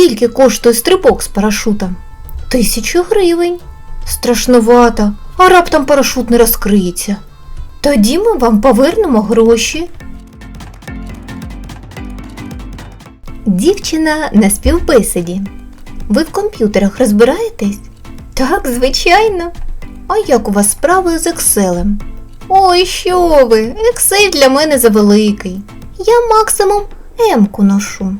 Скільки коштує стрибок з парашутом? Тисячу гривень. Страшновато, а раптом парашут не розкриється. Тоді ми вам повернемо гроші. Дівчина на співбесіді. Ви в комп'ютерах розбираєтесь? Так, звичайно. А як у вас справи з Excel? Ой, що ви? Excel для мене завеликий. Я максимум М-ку ношу.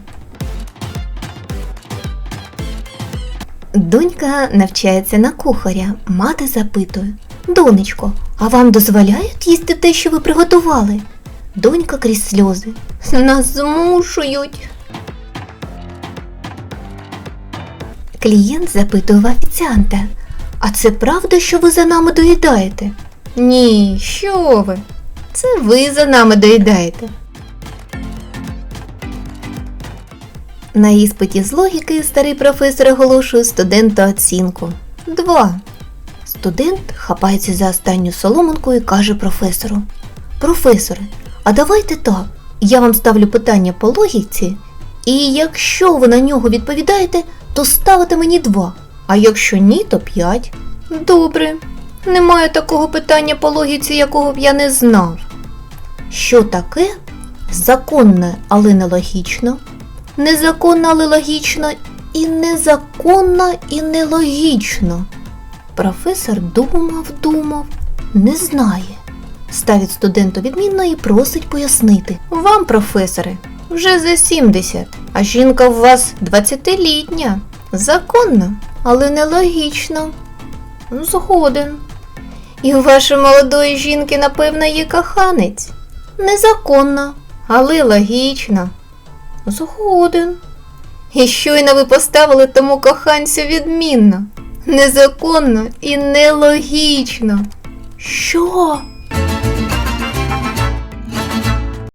Донька навчається на кухаря. Мати запитує: Донечко, а вам дозволяють їсти те, що ви приготували? Донька крізь сльози. Нас змушують. Клієнт запитує в офіціанта, а це правда, що ви за нами доїдаєте? Ні, що ви? Це ви за нами доїдаєте. На іспиті з логіки старий професор оголошує студенту оцінку. Два. Студент хапається за останню соломинку і каже професору: Професоре, а давайте так. Я вам ставлю питання по логіці, і якщо ви на нього відповідаєте, то ставите мені два. А якщо ні, то п'ять. Добре. Немає такого питання по логіці, якого б я не знав. Що таке законне, але нелогічно, незаконно, але логічно, і незаконно, і нелогічно. Професор думав, думав, не знає. Ставить студенту відмінно і просить пояснити. Вам, професоре, вже за 70, а жінка в вас 20-літня. Законно, але нелогічно. Згоден. І у вашої молодої жінки, напевно, є коханець. Незаконно, але логічно. Згоден. І щойно ви поставили тому коханцю відмінно. Незаконно і нелогічно. Що?